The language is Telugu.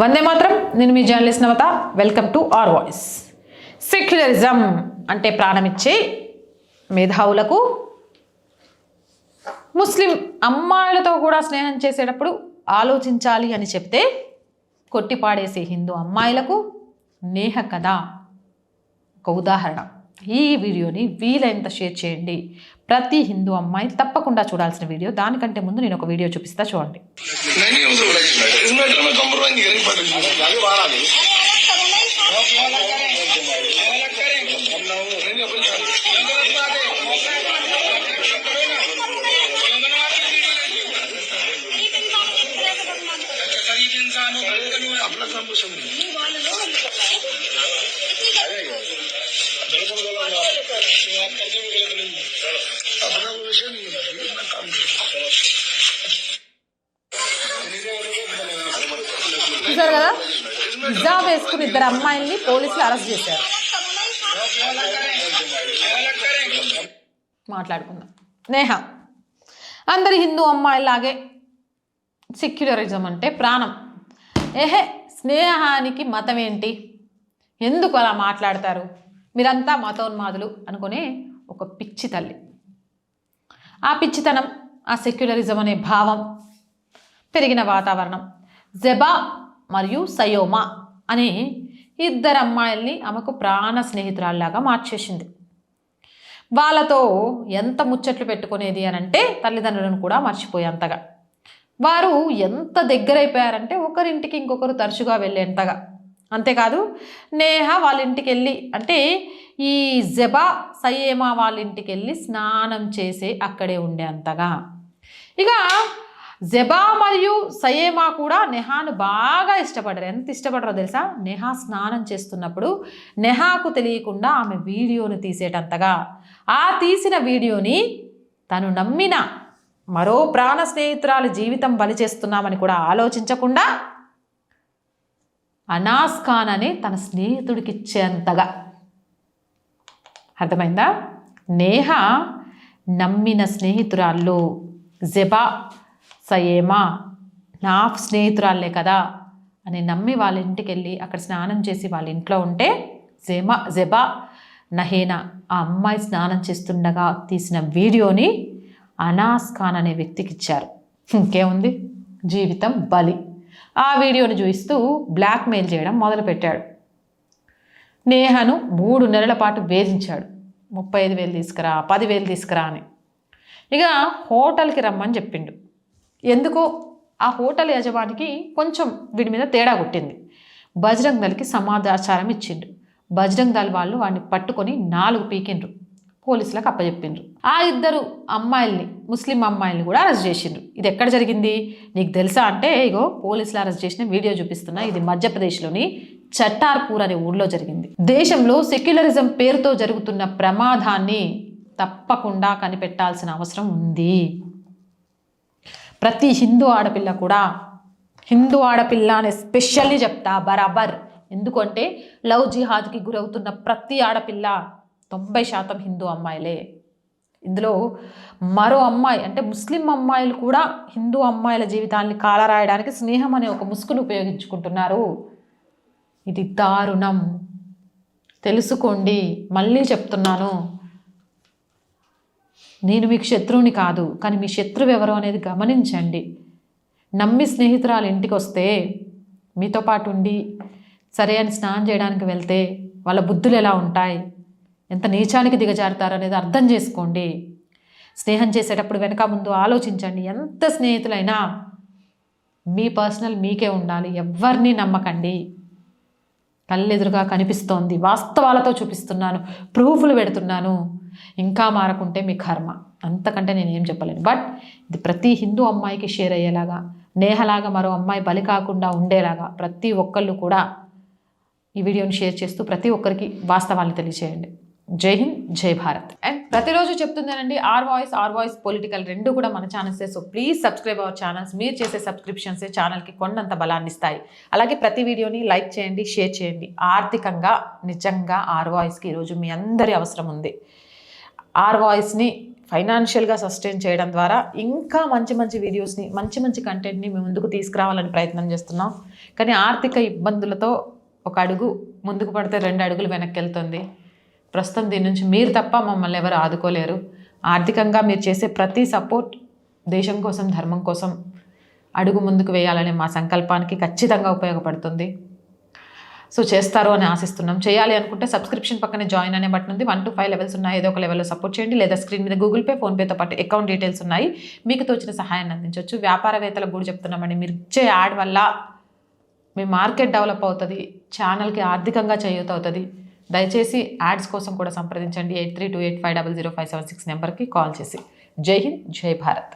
వందే మాత్రం. నేను మీ journalist Navata. Welcome to R voice. Secularism అంటే ప్రాణమిచ్చే మేధావులకు ముస్లిం అమ్మాయిలతో కూడా స్నేహం చేసేటప్పుడు ఆలోచించాలి అని చెప్తే కొట్టిపాడేసే హిందూ అమ్మాయిలకు నేహ కథ ఒక ఉదాహరణ. ఈ వీడియోని వీలైనంత షేర్ చేయండి ప్రతి హిందూ అమ్మాయి తప్పకుండా చూడాల్సిన వీడియో దానికంటే ముందు నేను ఒక వీడియో చూపిస్తా చూడండి नहीं नहीं वो तो इस मैटर में कॉम्प्रोमाइज नहीं करेंगे पटेल जी आगे बाहर आ गए अपना काम तो समझिए अपना वो विषय नहीं है अपना काम करो చూసారు కదా హిజాబ్ వేసుకుని ఇద్దరు అమ్మాయిల్ని పోలీసులు అరెస్ట్ చేశారు మాట్లాడుకుందాం నేహ అందరి హిందూ అమ్మాయిలాగే సెక్యులరిజం అంటే ప్రాణం ఏహే స్నేహానికి మతం ఏంటి ఎందుకు అలా మాట్లాడతారు మీరంతా మతోన్మాదులు అనుకునే ఒక పిచ్చి తల్లి. ఆ పిచ్చితనం ఆ సెక్యులరిజం అనే భావం పెరిగిన వాతావరణం. జెబా మరియు సయోమా అనే ఇద్దరు అమ్మాయిల్ని ఆమెకు ప్రాణ స్నేహితురాల్లాగా మార్చేసింది. వాళ్ళతో ఎంత ముచ్చట్లు పెట్టుకునేది అని అంటే తల్లిదండ్రులను కూడా మర్చిపోయేంతగా. వారు ఎంత దగ్గరైపోయారంటే ఒకరింటికి ఇంకొకరు తరచుగా వెళ్ళేంతగా. అంతేకాదు నేహ వాళ్ళ ఇంటికి వెళ్ళి అంటే ఈ జబా సయేమా వాళ్ళ ఇంటికి వెళ్ళి స్నానం చేసే అక్కడే ఉండేంతగా ఇక జబా మరియు సయేమా కూడా నెహాను బాగా ఇష్టపడరు. ఎంత ఇష్టపడరో తెలుసా? నెహా స్నానం చేస్తున్నప్పుడు నెహాకు తెలియకుండా ఆమె వీడియోను తీసేటంతగా. ఆ తీసిన వీడియోని తను నమ్మిన మరో ప్రాణ స్నేహితురాలు జీవితం బలి చేస్తున్నామని కూడా ఆలోచించకుండా అనాస్ ఖాన్ అనే తన స్నేహితుడికి ఇచ్చేంతగా అర్థమైందా? నేహ నమ్మిన స్నేహితురాళ్ళు జెబా సయేమా నా స్నేహితురాళ్ళే కదా అని నమ్మి వాళ్ళ ఇంటికి వెళ్ళి అక్కడ స్నానం చేసి వాళ్ళ ఇంట్లో ఉంటే జెమా జెబా నహేనా ఆ అమ్మాయి స్నానం చేస్తుండగా తీసిన వీడియోని అనాస్ ఖాన్ అనే వ్యక్తికి ఇచ్చారు ఇంకేముంది? జీవితం బలి. ఆ వీడియోను చూపిస్తూ బ్లాక్మెయిల్ చేయడం మొదలుపెట్టాడు. నేహను మూడు నెలల పాటు వేధించాడు. ముప్పై ఐదు వేలు తీసుకురా పదివేలు తీసుకురా అని. ఇక హోటల్కి రమ్మని చెప్పిండు. ఎందుకో ఆ హోటల్ యజమానికి కొంచెం వీడి మీద తేడా కొట్టింది. బజరంగ్ దళకి సమాచారం ఇచ్చిండు. బజరంగ్ దళ్ వాళ్ళు వాడిని పట్టుకొని నాలుగు పీకిండ్రు. పోలీసులకు అప్పచెప్పిండ్రు ఆ ఇద్దరు అమ్మాయిల్ని ముస్లిం అమ్మాయిల్ని కూడా అరెస్ట్ చేసిండ్రు. ఇది ఎక్కడ జరిగింది? నీకు తెలుసా అంటే ఇగో పోలీసులు అరెస్ట్ చేసిన వీడియో చూపిస్తున్నా ఇది మధ్యప్రదేశ్లోని చట్టార్పూర్ అనే ఊర్లో జరిగింది. దేశంలో సెక్యులరిజం పేరుతో జరుగుతున్న ప్రమాదాన్ని తప్పకుండా కనిపెట్టాల్సిన అవసరం ఉంది. ప్రతి హిందూ ఆడపిల్ల కూడా హిందూ ఆడపిల్ల అనే స్పెషల్లీ చెప్తా బరాబర్. ఎందుకంటే లవ్ జిహాద్కి గురవుతున్న ప్రతి ఆడపిల్ల తొంభై శాతం హిందూ అమ్మాయిలే. ఇందులో మరో అమ్మాయి అంటే ముస్లిం అమ్మాయిలు కూడా హిందూ అమ్మాయిల జీవితాన్ని కాలరాయడానికి స్నేహం అనే ఒక ముసుగును ఉపయోగించుకుంటున్నారు. ఇది దారుణం. తెలుసుకోండి మళ్ళీ చెప్తున్నాను. నేను మీకు శత్రువుని కాదు కానీ మీ శత్రువు ఎవరు అనేది గమనించండి. నమ్మి స్నేహితురాలు ఇంటికి వస్తే మీతో పాటు ఉండి సరే అని స్నానం చేయడానికి వెళ్తే వాళ్ళ బుద్ధులు ఎలా ఉంటాయి? ఎంత నీచానికి దిగజారుతారనేది అర్థం చేసుకోండి. స్నేహం చేసేటప్పుడు వెనక ముందు ఆలోచించండి. ఎంత స్నేహితులైనా మీ పర్సనల్ మీకే ఉండాలి. ఎవరిని నమ్మకండి. కళ్ళెదురుగా కనిపిస్తోంది. వాస్తవాలతో చూపిస్తున్నాను. ప్రూఫ్లు పెడుతున్నాను. ఇంకా మారకుంటే మీ కర్మ. అంతకంటే నేను ఏం చెప్పలేను. బట్ ఇది ప్రతి హిందూ అమ్మాయికి షేర్ అయ్యేలాగా నేహలాగా మరో అమ్మాయి బలి కాకుండా ఉండేలాగా ప్రతి ఒక్కళ్ళు కూడా ఈ వీడియోని షేర్ చేస్తూ ప్రతి ఒక్కరికి వాస్తవాన్ని తెలియచేయండి. జై హింద్ జై భారత్. అండ్ ప్రతిరోజు చెప్తున్నానండి R voice R voice political రెండు కూడా మన ఛానల్సే so please subscribe our channels మీరు చేసే సబ్స్క్రిప్షన్సే ఛానల్కి కొండంత బలాన్ని ఇస్తాయి. అలాగే ప్రతి వీడియోని లైక్ చేయండి షేర్ చేయండి. ఆర్థికంగా నిజంగా ఆర్ వాయిస్కి ఈరోజు మీ అందరి అవసరం ఉంది. ఆర్ వాయిస్ని ఫైనాన్షియల్గా సస్టైన్ చేయడం ద్వారా ఇంకా మంచి మంచి వీడియోస్ని మంచి మంచి కంటెంట్ని మేము ముందుకు తీసుకురావాలని ప్రయత్నం చేస్తున్నాం. కానీ ఆర్థిక ఇబ్బందులతో ఒక అడుగు ముందుకు పడితే రెండు అడుగులు వెనక్కి వెళ్తుంది. ప్రస్తుతం దీని నుంచి మీరు తప్ప మమ్మల్ని ఎవరు ఆదుకోలేరు. ఆర్థికంగా మీరు చేసే ప్రతి సపోర్ట్ దేశం కోసం ధర్మం కోసం అడుగు ముందుకు వేయాలనే మా సంకల్పానికి ఖచ్చితంగా ఉపయోగపడుతుంది. సో చేస్తారు అని ఆశిస్తున్నాం. చేయాలి అనుకుంటే సబ్స్క్రిప్షన్ పక్కనే జాయిన్ అనే బటన్ ఉంది. వన్ టు ఫైవ్ లెవెల్స్ ఉన్నాయి. ఏదో ఒక లెవెల్లో సపోర్ట్ చేయండి. లేదా స్క్రీన్ మీద గూగుల్ పే ఫోన్పేతో పాటు అకౌంట్ డీటెయిల్స్ ఉన్నాయి. మీకు తోచిన సహాయాన్ని అందించవచ్చు. వ్యాపారవేత్తలకు కూడా చెప్తున్నామండి. మీరు ఇచ్చే యాడ్ వల్ల మీ మార్కెట్ డెవలప్ అవుతుంది. ఛానల్కి ఆర్థికంగా చేయూత అవుతుంది. దయచేసి యాడ్స్ కోసం కూడా సంప్రదించండి. Eight three two eight five double zero five seven six నెంబర్కి కాల్ చేసి. జై హింద్ జై భారత్.